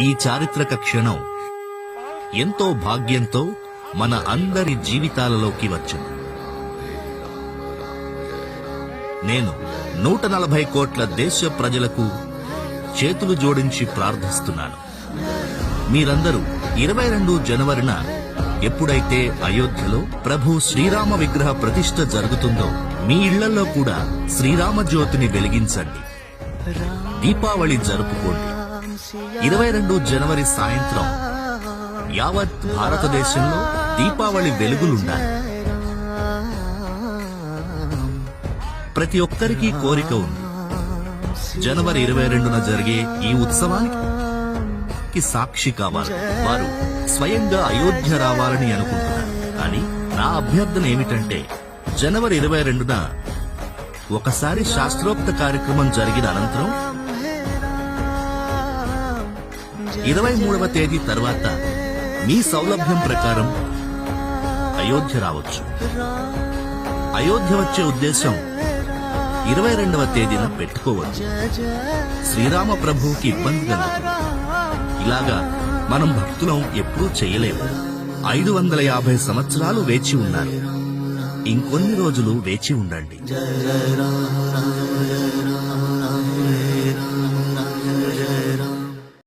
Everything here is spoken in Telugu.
ఈ చారిత్రక క్షణం ఎంతో భాగ్యంతో మన అందరి జీవితాలలోకి వచ్చింది. నేను నూట నలభై కోట్ల దేశ ప్రజలకు చేతులు జోడించి ప్రార్థిస్తున్నాను. మీరందరూ ఇరవై రెండు జనవరిన ఎప్పుడైతే అయోధ్యలో ప్రభు శ్రీరామ విగ్రహ ప్రతిష్ఠ జరుగుతుందో మీ ఇళ్ళలో కూడా శ్రీరామ జ్యోతిని వెలిగించండి. దీపావళి జరుపుకోండి. ఇరవై రెండు జనవరి సాయంత్రం యావత్ భారతదేశంలో దీపావళి వెలుగులుండాలి ప్రతి ఒక్కరికి కోరిక ఉంది. జనవరి ఇరవై రెండున జరిగే ఈ ఉత్సవానికి సాక్షి కావాలి. వారు స్వయంగా అయోధ్య రావాలని అనుకుంటున్నారు. కానీ నా అభ్యర్థన ఏమిటంటే జనవరి ఇరవై రెండున ఒకసారి శాస్త్రోక్త కార్యక్రమం జరిగిన అనంతరం ఇరవై మూడవ తేదీ తర్వాత మీ సౌలభ్యం ప్రకారం అయోధ్య రావచ్చు. అయోధ్య వచ్చే ఉద్దేశం ఇరవై రెండవ తేదీన పెట్టుకోవచ్చు శ్రీరామ ప్రభువుకి ఇబ్బంది కలుగుతుంది ఇలాగా మనం భక్తులం ఎప్పుడూ చేయలేము. ఐదు వందల యాభై సంవత్సరాలు వేచి ఉన్నారు. ఇంకొన్ని రోజులు వేచి ఉండండి.